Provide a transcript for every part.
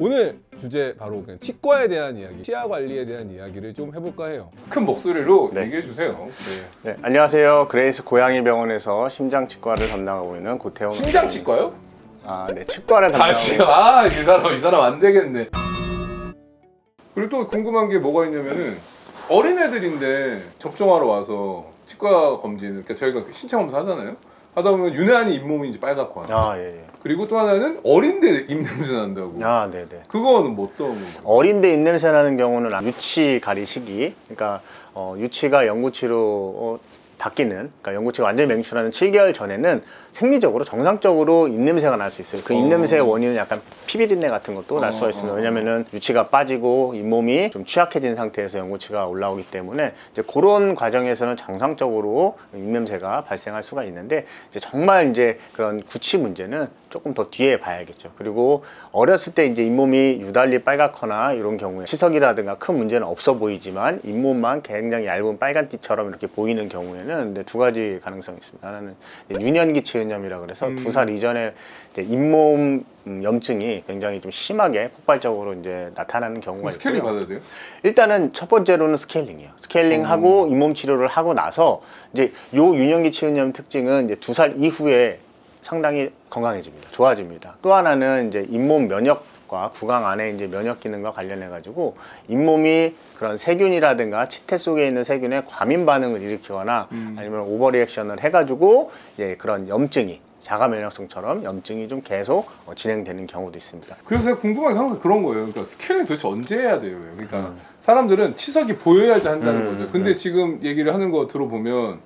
오늘 주제 바로 그냥 치과에 대한 이야기, 치아 관리에 대한 이야기를 좀 해볼까 해요. 큰 목소리로 네. 얘기해 주세요. 네. 네, 안녕하세요. 그레이스 고양이 병원에서 심장치과를 담당하고 있는 고태원. 심장치과요? 아, 네, 치과를 담당하고 다시요. 아, 이 사람 이 사람 안 되겠네. 그리고 또 궁금한 게 뭐가 있냐면은 어린애들인데 접종하러 와서 치과 검진을 그러니까 저희가 신체 검사 하잖아요. 하다 보면 유난히 잇몸이 이제 빨갛고 하나. 아, 예, 예. 그리고 또 하나는 어린데 입냄새 난다고. 아, 네, 네. 그거는 뭐 어떤 건가요? 어린데 입냄새 나는 경우는 유치 가리 시기, 그러니까 어, 유치가 영구치로 어, 바뀌는, 그러니까 영구치가 완전히 맹출하는 7개월 전에는 생리적으로 정상적으로 입냄새가 날 수 있어요. 그 어. 입냄새의 원인은 약간 피비린내 같은 것도 날 수가 어, 있습니다. 어. 왜냐면은 유치가 빠지고 잇몸이 좀 취약해진 상태에서 영구치가 올라오기 때문에 이제 그런 과정에서는 정상적으로 입냄새가 발생할 수가 있는데 이제 정말 이제 그런 구치 문제는 조금 더 뒤에 봐야겠죠. 그리고 어렸을 때 이제 잇몸이 유달리 빨갛거나 이런 경우에 치석이라든가 큰 문제는 없어 보이지만 잇몸만 굉장히 얇은 빨간띠처럼 이렇게 보이는 경우에는 이제 두 가지 가능성이 있습니다. 하나는 유년기 치은염이라 그래서 음. 두살 이전에 이제 잇몸 음, 염증이 굉장히 좀 심하게 폭발적으로 이제 나타나는 경우가 스케일링 있고요. 받아야 돼요? 일단은 첫 번째로는 스케일링이에요. 스케일링하고 잇몸 치료를 하고 나서 이제 요 유년기 치은염 특징은 이제 두 살 이후에 상당히 건강해집니다. 좋아집니다. 또 하나는 이제 잇몸 면역과 구강 안에 이제 면역 기능과 관련해 가지고 잇몸이 그런 세균이라든가 치태 속에 있는 세균의 과민 반응을 일으키거나 음. 아니면 오버 리액션을 해 가지고 예, 그런 염증이 자가 면역성처럼 염증이 좀 계속 어, 진행되는 경우도 있습니다. 그래서 제가 궁금한 게 항상 그런 거예요. 그러니까 스케일링 도대체 언제 해야 돼요? 그러니까 음. 사람들은 치석이 보여야지 한다는 음, 거죠. 근데 음. 지금 얘기를 하는 거 들어보면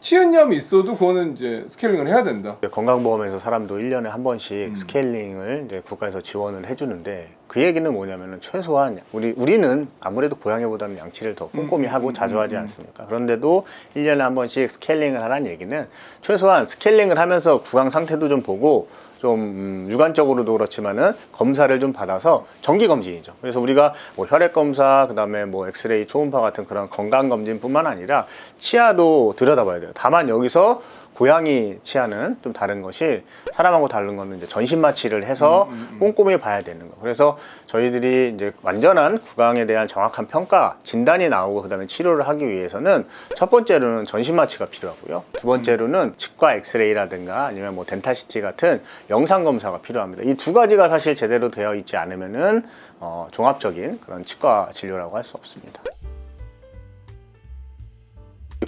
치은염이 있어도 그거는 이제 스케일링을 해야 된다. 건강보험에서 사람도 1년에 한 번씩 음. 스케일링을 이제 국가에서 지원을 해주는데 그 얘기는 뭐냐면은 최소한 우리 우리는 아무래도 고양이보다는 양치를 더 꼼꼼히 음, 하고 음, 자주 음, 하지 음. 않습니까? 그런데도 1년에 한 번씩 스케일링을 하라는 얘기는 최소한 스케일링을 하면서 구강 상태도 좀 보고 좀 음, 육안적으로도 그렇지만은 검사를 좀 받아서 정기 검진이죠. 그래서 우리가 뭐 혈액 검사, 그다음에 뭐 엑스레이, 초음파 같은 그런 건강 검진뿐만 아니라 치아도 들여다봐야 돼요. 다만 여기서 고양이 치아는 좀 다른 것이 사람하고 다른 거는 이제 전신 마취를 해서 음, 음, 음. 꼼꼼히 봐야 되는 거. 그래서 저희들이 이제 완전한 구강에 대한 정확한 평가, 진단이 나오고 그다음에 치료를 하기 위해서는 첫 번째로는 전신 마취가 필요하고요. 두 번째로는 치과 엑스레이라든가 아니면 뭐 덴탈시티 같은 영상 검사가 필요합니다. 이 두 가지가 사실 제대로 되어 있지 않으면은 어, 종합적인 그런 치과 진료라고 할 수 없습니다.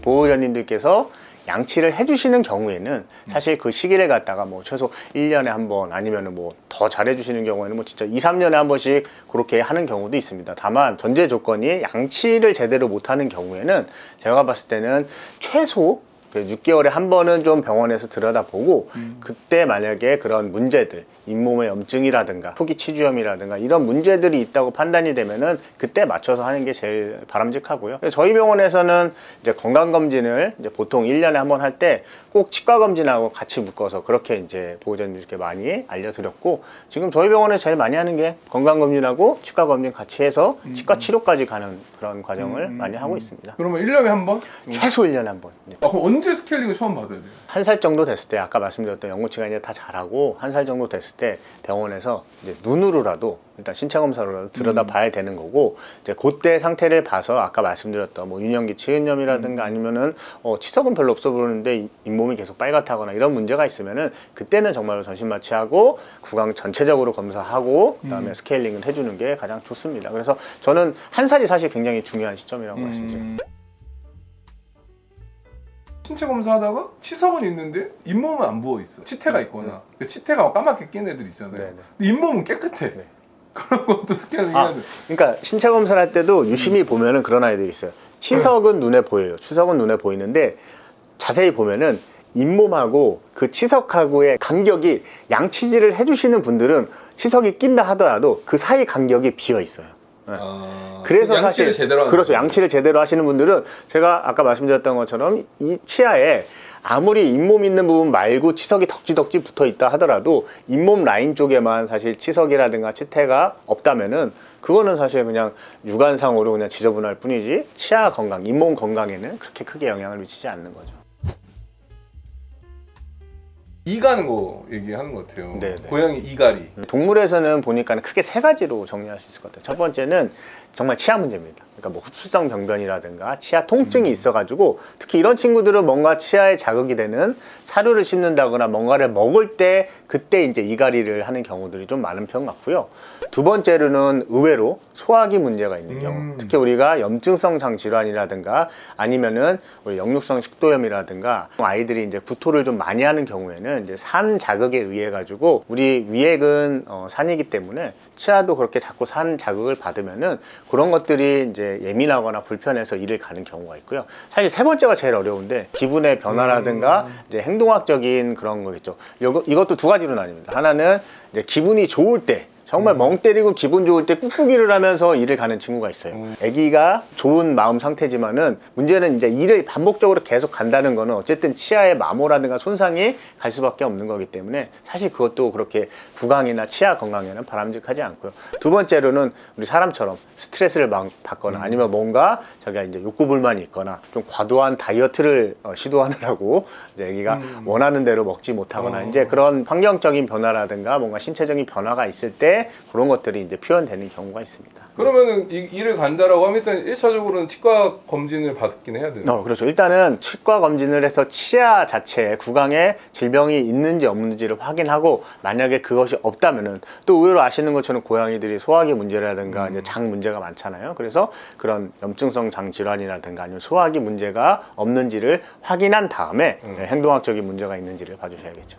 보호자님들께서 양치를 해주시는 경우에는 사실 그 시기를 갖다가 뭐 최소 1년에 한 번 아니면은 뭐 더 잘해주시는 경우에는 뭐 진짜 2, 3년에 한 번씩 그렇게 하는 경우도 있습니다. 다만 전제 조건이 양치를 제대로 못하는 경우에는 제가 봤을 때는 최소 6개월에 한 번은 좀 병원에서 들여다보고 음. 그때 만약에 그런 문제들 잇몸의 염증이라든가 초기 치주염이라든가 이런 문제들이 있다고 판단이 되면은 그때 맞춰서 하는 게 제일 바람직하고요. 저희 병원에서는 이제 건강 검진을 이제 보통 1년에 한 번 할 때 꼭 치과 검진하고 같이 묶어서 그렇게 이제 보호자님들께 많이 알려드렸고 지금 저희 병원에 제일 많이 하는 게 건강 검진하고 치과 검진 같이 해서 치과 치료까지 가는 그런 과정을 음, 많이 음, 하고 음. 있습니다. 그러면 1년에 한 번? 최소 1년에 한 번. 네. 아, 그럼 언제 스케일링을 처음 받아야 돼요? 한 살 정도 됐을 때 아까 말씀드렸던 영구치가 이제 다 자라고 한 살 정도 됐을 때 병원에서 이제 눈으로라도 일단 신체 검사로라도 들여다 음. 봐야 되는 거고 이제 그때 상태를 봐서 아까 말씀드렸던 뭐 유년기 치은염이라든가 음. 아니면은 어, 치석은 별로 없어 보이는데 이- 잇몸이 계속 빨갛다거나 이런 문제가 있으면은 그때는 정말로 전신 마취하고 구강 전체적으로 검사하고 그다음에 음. 스케일링을 해주는 게 가장 좋습니다. 그래서 저는 한 살이 사실 굉장히 중요한 시점이라고 말씀드려요. 음. 신체 검사하다가 치석은 있는데 잇몸은 안 부어 있어. 치태가 있거나 그 치태가 막 까맣게 낀 애들 있잖아요. 음. 네네. 근데 잇몸은 깨끗해. 네. 그런 것도 아. 해야 돼. 그러니까 신체 검사를 할 때도 유심히 보면은 그런 아이들이 있어요. 치석은 눈에 보여요. 치석은 눈에 보이는데 자세히 보면은 잇몸하고 그 치석하고의 간격이 양치질을 해주시는 분들은 치석이 낀다 하더라도 그 사이 간격이 비어 있어요. 네. 아, 그래서 양치를 사실 제대로 하는 그렇죠. 거죠. 양치를 제대로 하시는 분들은 제가 아까 말씀드렸던 것처럼 이 치아에 아무리 잇몸 있는 부분 말고 치석이 덕지덕지 붙어 있다 하더라도 잇몸 라인 쪽에만 사실 치석이라든가 치태가 없다면은 그거는 사실 그냥 육안상으로 그냥 지저분할 뿐이지 치아 건강, 잇몸 건강에는 그렇게 크게 영향을 미치지 않는 거죠. 이 가는 거 얘기하는 것 같아요. 네, 네. 고양이 이갈이. 동물에서는 보니까 크게 세 가지로 정리할 수 있을 것 같아요. 첫 번째는 정말 치아 문제입니다. 그러니까 뭐 흡수성 병변이라든가 치아 통증이 있어가지고 특히 이런 친구들은 뭔가 치아에 자극이 되는 사료를 씹는다거나 뭔가를 먹을 때 그때 이제 이갈이를 하는 경우들이 좀 많은 편 같고요. 두 번째로는 의외로 소화기 문제가 있는 경우, 음. 특히 우리가 염증성 장 질환이라든가 아니면은 우리 역류성 식도염이라든가 아이들이 이제 구토를 좀 많이 하는 경우에는 이제 산 자극에 의해 가지고 우리 위액은 어, 산이기 때문에 치아도 그렇게 자꾸 산 자극을 받으면은 그런 것들이 이제 예민하거나 불편해서 이를 가는 경우가 있고요. 사실 세 번째가 제일 어려운데 기분의 변화라든가 음. 이제 행동학적인 그런 거겠죠. 요거, 이것도 두 가지로 나뉩니다. 하나는 이제 기분이 좋을 때 정말 음. 멍 때리고 기분 좋을 때 꾹꾹이를 하면서 일을 가는 친구가 있어요. 음. 아기가 좋은 마음 상태지만은 문제는 이제 일을 반복적으로 계속 간다는 거는 어쨌든 치아의 마모라든가 손상이 갈 수밖에 없는 거기 때문에 사실 그것도 그렇게 구강이나 치아 건강에는 바람직하지 않고요. 두 번째로는 우리 사람처럼 스트레스를 막 받거나 아니면 뭔가 자기가 이제 욕구 불만이 있거나 좀 과도한 다이어트를 어, 시도하느라고 이제 아기가 음. 원하는 대로 먹지 못하거나 어. 이제 그런 환경적인 변화라든가 뭔가 신체적인 변화가 있을 때 그런 것들이 이제 표현되는 경우가 있습니다. 그러면은 이, 이를 간다라고 하면 일단 1차적으로는 치과 검진을 받긴 해야 돼요. 어, 그렇죠. 일단은 치과 검진을 해서 치아 자체에 구강에 질병이 있는지 없는지를 확인하고 만약에 그것이 없다면은 또 의외로 아시는 것처럼 고양이들이 소화기 문제라든가 음. 이제 장 문제가 많잖아요. 그래서 그런 염증성 장 질환이라든가 아니면 소화기 문제가 없는지를 확인한 다음에 음. 네, 행동학적인 문제가 있는지를 봐주셔야겠죠.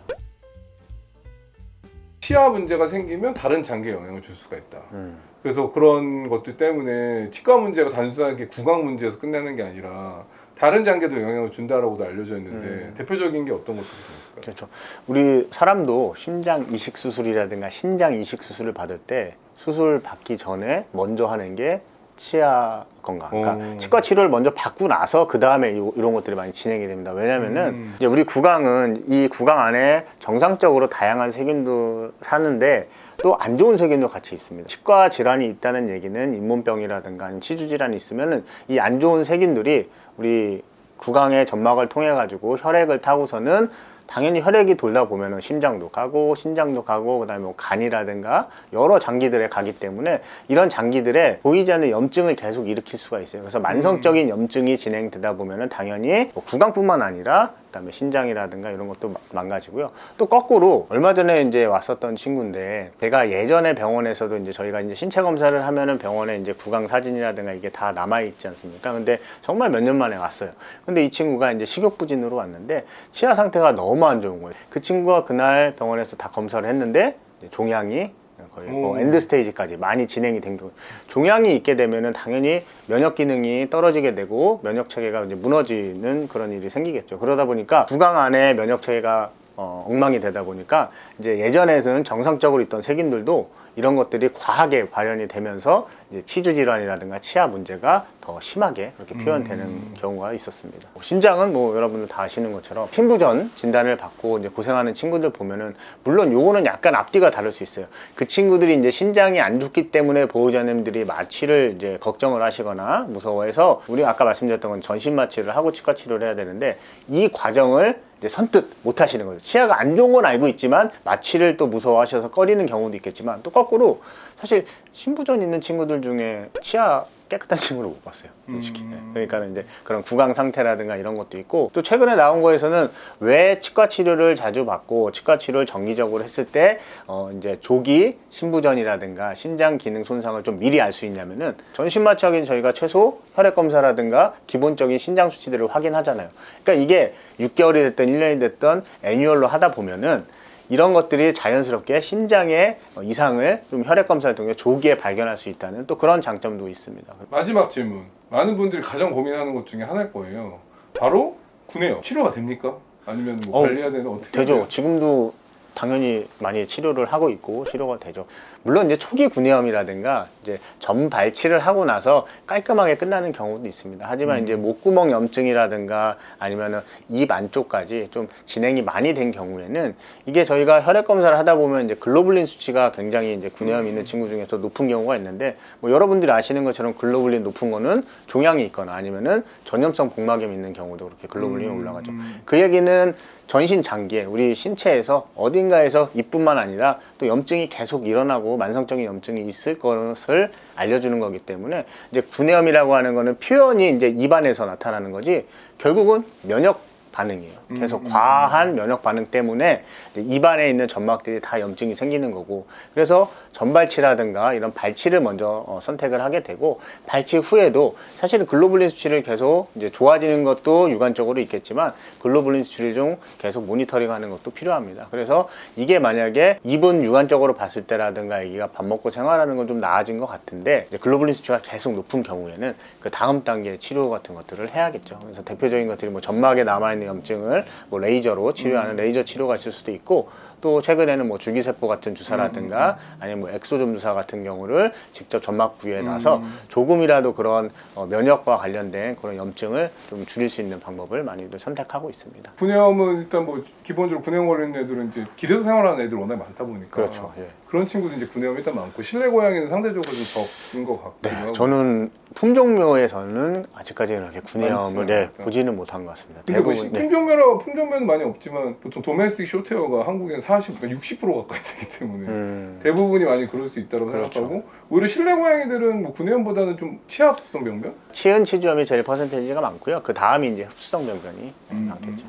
치아 문제가 생기면 다른 장기에 영향을 줄 수가 있다. 음. 그래서 그런 것들 때문에 치과 문제가 단순하게 구강 문제에서 끝나는 게 아니라 다른 장기에도 영향을 준다라고도 알려져 있는데 음. 대표적인 게 어떤 것들이 좀 있을까요? 그렇죠. 우리 사람도 심장 이식 수술이라든가 신장 이식 수술을 받을 때 수술 받기 전에 먼저 하는 게 치아 건강. 그러니까 오. 치과 치료를 먼저 받고 나서 그 다음에 이런 것들이 많이 진행이 됩니다. 왜냐면은 음. 이제 우리 구강은 이 구강 안에 정상적으로 다양한 세균도 사는데 또 안 좋은 세균도 같이 있습니다. 치과 질환이 있다는 얘기는 잇몸병이라든가 아니면 치주 질환이 있으면은 이 안 좋은 세균들이 우리 구강의 점막을 통해 가지고 혈액을 타고서는 당연히 혈액이 돌다 보면은 심장도 가고 신장도 가고 그다음에 뭐 간이라든가 여러 장기들에 가기 때문에 이런 장기들에 보이지 않는 염증을 계속 일으킬 수가 있어요. 그래서 만성적인 염증이 진행되다 보면은 당연히 뭐 구강뿐만 아니라 그다음에 신장이라든가 이런 것도 마- 망가지고요. 또 거꾸로 얼마 전에 이제 왔었던 친구인데 제가 예전에 병원에서도 이제 저희가 이제 신체 검사를 하면은 병원에 이제 구강 사진이라든가 이게 다 남아 있지 않습니까? 근데 정말 몇 년 만에 왔어요. 근데 이 친구가 이제 식욕 부진으로 왔는데 치아 상태가 너무 안 좋은 거예요. 그 친구가 그날 병원에서 다 검사를 했는데 종양이 거의 뭐 오. 엔드 스테이지까지 많이 진행이 된 경우 종양이 있게 되면은 당연히 면역 기능이 떨어지게 되고 면역 체계가 이제 무너지는 그런 일이 생기겠죠. 그러다 보니까 구강 안에 면역 체계가 어, 엉망이 되다 보니까 이제 예전에는 정상적으로 있던 세균들도 이런 것들이 과하게 발현이 되면서 이제 치주 질환이라든가 치아 문제가 더 심하게 그렇게 표현되는 음. 경우가 있었습니다. 신장은 뭐 여러분들 다 아시는 것처럼 신부전 진단을 받고 이제 고생하는 친구들 보면은 물론 요거는 약간 앞뒤가 다를 수 있어요. 그 친구들이 이제 신장이 안 좋기 때문에 보호자님들이 마취를 이제 걱정을 하시거나 무서워해서 우리 아까 말씀드렸던 건 전신 마취를 하고 치과 치료를 해야 되는데 이 과정을 이제 선뜻 못 하시는 거죠. 치아가 안 좋은 건 알고 있지만 마취를 또 무서워하셔서 꺼리는 경우도 있겠지만 또 거꾸로 사실 신부전 있는 친구들 중에 치아 깨끗한 친구를 못 봤어요. 솔직히. 음. 그러니까 이제 그런 구강 상태라든가 이런 것도 있고 또 최근에 나온 거에서는 왜 치과 치료를 자주 받고 치과 치료를 정기적으로 했을 때 어 이제 조기 신부전이라든가 신장 기능 손상을 좀 미리 알 수 있냐면은 전신 마취하기는 저희가 최소 혈액 검사라든가 기본적인 신장 수치들을 확인하잖아요. 그러니까 이게 6개월이 됐든 1년이 됐든 애뉴얼로 하다 보면은 이런 것들이 자연스럽게 신장의 어, 이상을 좀 혈액 검사를 통해 조기에 발견할 수 있다는 또 그런 장점도 있습니다. 마지막 질문. 많은 분들이 가장 고민하는 것 중에 하나일 거예요. 바로 구내염. 치료가 됩니까? 아니면 뭐 어, 관리해야 되는 어떻게 해야 되죠. 돼요? 지금도 당연히 많이 치료를 하고 있고 치료가 되죠. 물론 이제 초기 구내염이라든가 이제 전 발치를 하고 나서 깔끔하게 끝나는 경우도 있습니다. 하지만 음. 이제 목구멍 염증이라든가 아니면은 입 안쪽까지 좀 진행이 많이 된 경우에는 이게 저희가 혈액 검사를 하다 보면 이제 글로불린 수치가 굉장히 이제 구내염 있는 친구 중에서 높은 경우가 있는데 뭐 여러분들이 아시는 것처럼 글로불린 높은 거는 종양이 있거나 아니면은 전염성 복막염 있는 경우도 그렇게 글로불린이 올라가죠. 음. 그 얘기는 전신 장기에 우리 신체에서 어 딘가에서 이뿐만 아니라 또 염증이 계속 일어나고 만성적인 염증이 있을 것을 알려주는 거기 때문에 이제 구내염이라고 하는 거는 표현이 이제 입안에서 나타나는 거지 결국은 면역 반응이에요. 계속 음, 음, 과한 면역 반응 때문에 입안에 있는 점막들이 다 염증이 생기는 거고 그래서 전발치라든가 이런 발치를 먼저 어, 선택을 하게 되고 발치 후에도 사실은 글로불린 수치를 계속 이제 좋아지는 것도 유관적으로 있겠지만 글로불린 수치를 좀 계속 모니터링하는 것도 필요합니다. 그래서 이게 만약에 입은 유관적으로 봤을 때라든가 아기가 밥 먹고 생활하는 건 좀 나아진 것 같은데 글로불린 수치가 계속 높은 경우에는 그 다음 단계 치료 같은 것들을 해야겠죠. 그래서 대표적인 것들이 뭐 점막에 남아 있는 염증을 뭐 레이저로 치료하는 레이저 치료가 있을 수도 있고 또 최근에는 뭐 줄기세포 같은 주사라든가 아니면 뭐 엑소점 주사 같은 경우를 직접 점막 부위에 놔서 음. 조금이라도 그런 어, 면역과 관련된 그런 염증을 좀 줄일 수 있는 방법을 많이들 선택하고 있습니다. 구내염은 일단 뭐 기본적으로 구내염 걸리는 애들은 이제 길에서 생활하는 애들 워낙 많다 보니까 그렇죠. 예. 그런 친구들 이제 구내염 일단 많고 실내 고양이는 상대적으로 좀 적은 것 같고요. 네, 저는 품종묘에서는 아직까지는 구내염을 많지는 네? 보지는 못한 것 같습니다. 근데 뭐 대부분 네. 품종면허 품종면은 많이 없지만 보통 도메스틱 쇼테어가 한국엔 40, 그러니까 60% 가까이 되기 때문에 음, 대부분이 많이 그럴 수 있다고 그렇죠. 생각하고 오히려 실내 고양이들은 뭐 구내염보다는 좀 치아 흡수성 병변 치은 치주염이 제일 퍼센테이지가 많고요. 그 다음이 이제 흡수성 병변이 많겠죠.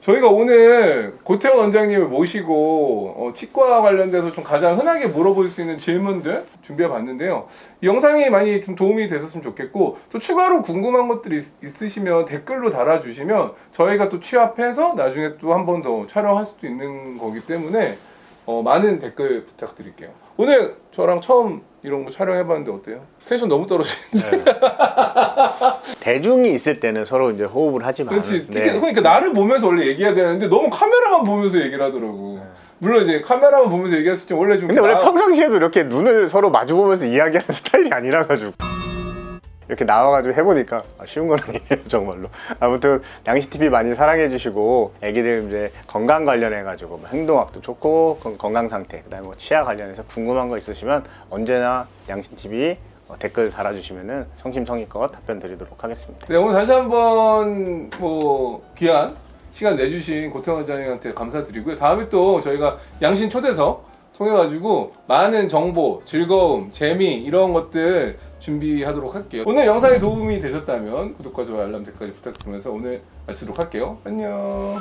저희가 오늘 고태원 원장님을 모시고 어, 치과 관련돼서 좀 가장 흔하게 물어볼 수 있는 질문들 준비해 봤는데요. 이 영상이 많이 좀 도움이 되셨으면 좋겠고 또 추가로 궁금한 것들이 있, 있으시면 댓글로 달아주시면 저희가 또 취합해서 나중에 또 한 번 더 촬영할 수도 있는 거기 때문에 어, 많은 댓글 부탁드릴게요. 오늘 저랑 처음 이런 거 촬영해봤는데 어때요? 텐션 너무 떨어지는데. 네. 대중이 있을 때는 서로 이제 호흡을 하지만 그렇지. 네. 그러니까 나를 보면서 원래 얘기해야 되는데 너무 카메라만 보면서 얘기를 하더라고. 물론 이제 카메라만 보면서 얘기했을 때 원래 좀 근데 원래 나- 평상시에도 이렇게 눈을 서로 마주 보면서 이야기하는 스타일이 아니라 가지고 이렇게 나와가지고 해보니까 아, 쉬운 건 아니에요 정말로 아무튼 양시 TV 많이 사랑해 주시고 애기들 이제 건강 관련해 가지고 뭐 행동학도 좋고 건- 건강 상태 그다음에 뭐 치아 관련해서 궁금한 거 있으시면 언제나 양시 TV 어, 댓글 달아주시면은 성심성의껏 답변 드리도록 하겠습니다. 네, 오늘 다시 한번 뭐 귀한 시간 내주신 고태원 원장님한테 감사드리고요. 다음에 또 저희가 양신 초대석 통해 가지고 많은 정보, 즐거움, 재미 이런 것들 준비하도록 할게요. 오늘 영상이 도움이 되셨다면 구독과 좋아요, 알람 댓까지 부탁드리면서 오늘 마치도록 할게요. 안녕.